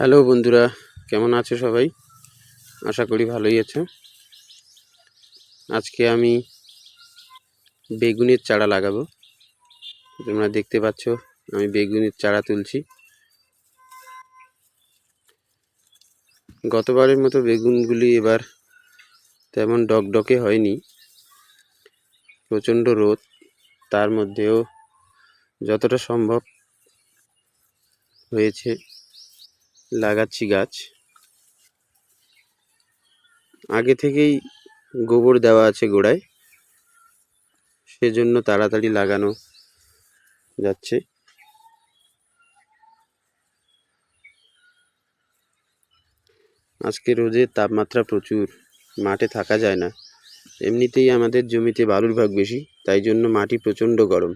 Hello বন্ধুরা, কেমন আছো সবাই? আশা করি ভালোই আছো। আজকে আমি বেগুনের চারা লাগাবো। তোমরা দেখতে পাচ্ছ, আমি বেগুনের চারা তুলছি। গতবারের মতো বেগুনগুলি এবার তেমন ডকডকে হয়নি। প্রচণ্ড রোদ, তার মধ্যেও যতটা সম্ভব হয়েছে। লাগাচ্ছি গাছ। আগে থেকেই গোবর দেওয়া আছে গোড়ায়। সেজন্য তাড়াতাড়ি লাগানো যাচ্ছে। আজকে রোদের তাপমাত্রা প্রচুর, মাঠে থাকা যায় না। এমনিতেই আমাদের জমিতে বালুর ভাগ বেশি, তাই জন্য মাটি প্রচণ্ড গরম।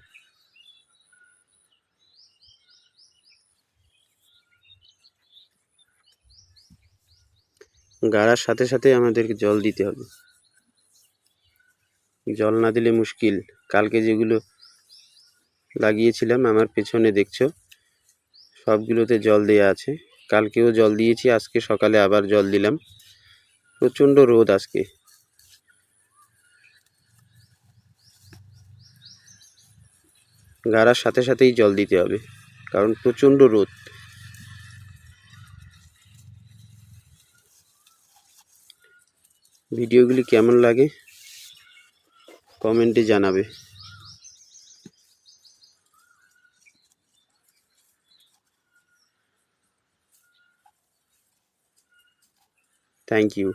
গাড়ার সাথে সাথে আমাদেরকে জল দিতে হবে। জল না দিলে মুশকিল। কালকে যেগুলো লাগিয়েছিলাম, আমার পেছনে দেখছ, সবগুলোতে জল দেয়া আছে। কালকেও জল দিয়েছি, আজকে সকালে আবার জল দিলাম। প্রচণ্ড রোদ আজকে। গাড়ার সাথে সাথেই জল দিতে হবে, কারণ প্রচণ্ড রোদ। ভিডিওগুলি কেমন লাগে কমেন্টে জানাবে। Thank you